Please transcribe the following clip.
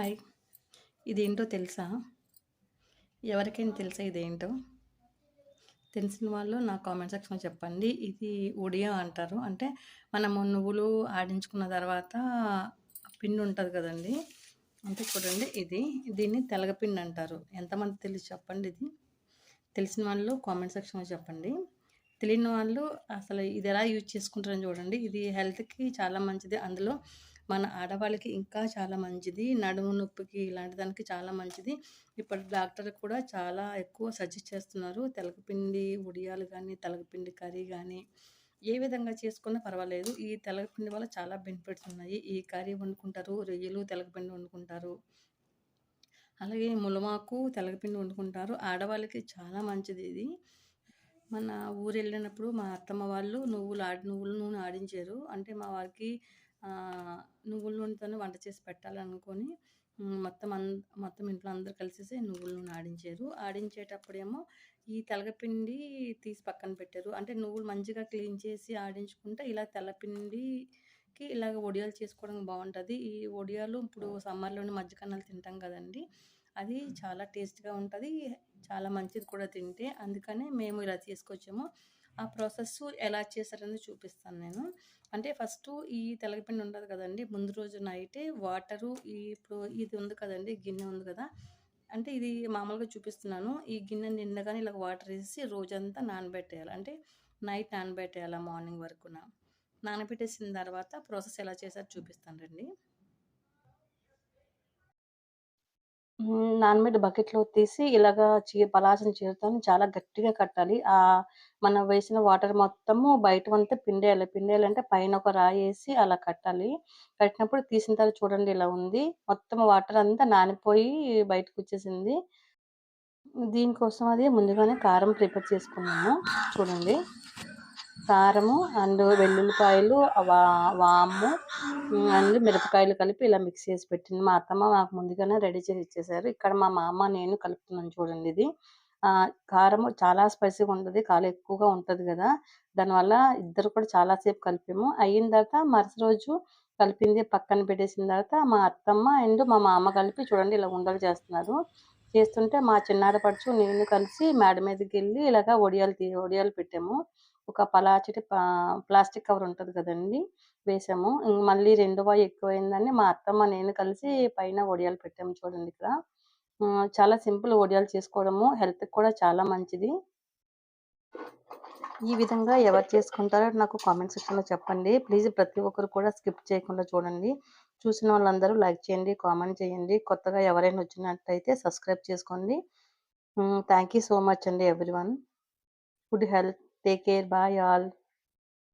Hi. ఇదేంటో తెలుసా? ఎవరికైనా తెలుసా ఇదేంటో? తెలిసిన వాళ్ళు నా కామెంట్ సెక్షన్లో చెప్పండి. ఇది ఉడియా అంటారు. అంటే మనము నువ్వులు ఆడించుకున్న తర్వాత పిండి ఉంటుంది కదండి. అంటే చూడండి ఇది. దీన్ని తెలగపిండి అంటారు. ఎంతమంది తెలిసి చెప్పండి ఇది? తెలిసిన వాళ్ళు కామెంట్ సెక్షన్లో చెప్పండి. తెలియని వాళ్ళు అసలు ఇది ఎలా యూజ్ చేసుకుంటారని చూడండి. ఇది హెల్త్కి చాలా మంచిది. అందులో మన ఆడవాళ్ళకి ఇంకా చాలా మంచిది. నడుము నొప్పికి ఇలాంటి దానికి చాలా మంచిది. ఇప్పుడు డాక్టర్ కూడా చాలా ఎక్కువ సజెస్ట్ చేస్తున్నారు. తెలగపిండి ఉడియాలు కానీ తెలగపిండి కర్రీ కానీ ఏ విధంగా చేసుకున్నా పర్వాలేదు. ఈ తెలగపిండి వల్ల చాలా బెనిఫిట్స్ ఉన్నాయి. ఈ కర్రీ వండుకుంటారు రొయ్యలు తెలగపిండి వండుకుంటారు. అలాగే ములమాకు తెలగపిండి వండుకుంటారు. ఆడవాళ్ళకి చాలా మంచిది ఇది. మన ఊరు వెళ్ళినప్పుడు మా అత్తమ్మ వాళ్ళు నువ్వులు ఆడి నువ్వుల నూనె ఆడించారు. అంటే మా వారికి నువ్వుల నూనెతోనే వంట చేసి పెట్టాలనుకొని మొత్తం అన్ మొత్తం ఇంట్లో అందరూ కలిసేసి నువ్వుల నూనె ఆడించారు. ఆడించేటప్పుడేమో ఈ తెలగపిండి తీసి పక్కన పెట్టారు. అంటే నువ్వులు మంచిగా క్లీన్ చేసి ఆడించుకుంటే ఇలా తెల్లపిండికి ఇలాగ వడియాలు చేసుకోవడం బాగుంటుంది. ఈ వడియాలు ఇప్పుడు సమ్మర్లోని మజ్జిగన్నాలు తింటాం కదండి. అది చాలా టేస్ట్గా ఉంటుంది. చాలా మంచిది కూడా తింటే. అందుకనే మేము ఇలా తీసుకొచ్చాము. ఆ ప్రాసెస్ ఎలా చేశారని చూపిస్తాను నేను. అంటే ఫస్ట్ ఈ తెలగపిండి ఉండదు కదండి ముందు రోజు నైటే వాటరు ఈ ఇప్పుడు ఇది ఉంది కదండి గిన్నె ఉంది కదా. అంటే ఇది మామూలుగా చూపిస్తున్నాను. ఈ గిన్నె నిండగానే ఇలా వాటర్ వేసి రోజంతా నానబెట్టేయాలి. అంటే నైట్ నానబెట్టేయాలి మార్నింగ్ వరకున. నానబెట్టేసిన తర్వాత ప్రాసెస్ ఎలా చేశారో చూపిస్తాను రండి. నానబెట్టి బకెట్‌లో తీసి ఇలాగా చీ పలాసన చీరతోని చాలా గట్టిగా కట్టాలి. ఆహ్, మనం వేసిన వాటర్ మొత్తము బయటవంతా పిండేయాలి. పిండేయాలంటే పైన ఒక రాయేసి అలా కట్టాలి. కట్టినప్పుడు తీసిన తర్వాత చూడండి ఇలా ఉంది. మొత్తం వాటర్ అంతా నానిపోయి బయటకొచ్చేసింది. దీనికోసం అది ముందుగానే కారం ప్రిపేర్ చేసుకున్నాము. చూడండి. కారము అండ్ వెల్లుల్లిపాయలు వా వాము అండ్ మిరపకాయలు కలిపి ఇలా మిక్స్ చేసి పెట్టింది. మా అత్తమ్మ నాకు ముందుగానే రెడీ చేసి ఇచ్చేసారు. ఇక్కడ మా మామ నేను కలుపుతున్నాను చూడండి ఇది. కారం చాలా స్పైసీగా ఉంటుంది కాలు ఎక్కువగా ఉంటుంది కదా. దానివల్ల ఇద్దరు కూడా చాలాసేపు కలిపాము. అయిన తర్వాత మరుసటి రోజు కలిపింది పక్కన పెట్టేసిన తర్వాత మా అత్తమ్మ అండ్ మా మామ కలిపి చూడండి ఇలా ఉండలు చేస్తున్నారు. చేస్తుంటే మా చిన్నారపడుచు నేను కలిసి మేడ మీదకి వెళ్ళి ఇలాగ ఒడియాలు ఒడియాలు పెట్టాము. ఒక పలాచటి ప్లాస్టిక్ కవర్ ఉంటుంది కదండి వేసాము. మళ్ళీ రెండో వాయి ఎక్కువైందని మా అత్తమ్మ నేను కలిసి పైన వడియాలు పెట్టాము చూడండి ఇక్కడ. చాలా సింపుల్ వడియాలు చేసుకోవడము. హెల్త్కి కూడా చాలా మంచిది. ఈ విధంగా ఎవరు చేసుకుంటారో నాకు కామెంట్ సెక్షన్లో చెప్పండి. ప్లీజ్ ప్రతి ఒక్కరు కూడా స్కిప్ చేయకుండా చూడండి. చూసిన వాళ్ళందరూ లైక్ చేయండి కామెంట్ చేయండి. కొత్తగా ఎవరైనా వచ్చినట్టయితే సబ్స్క్రైబ్ చేసుకోండి. థ్యాంక్ సో మచ్ అండి everyone good health. Take care. Bye, all.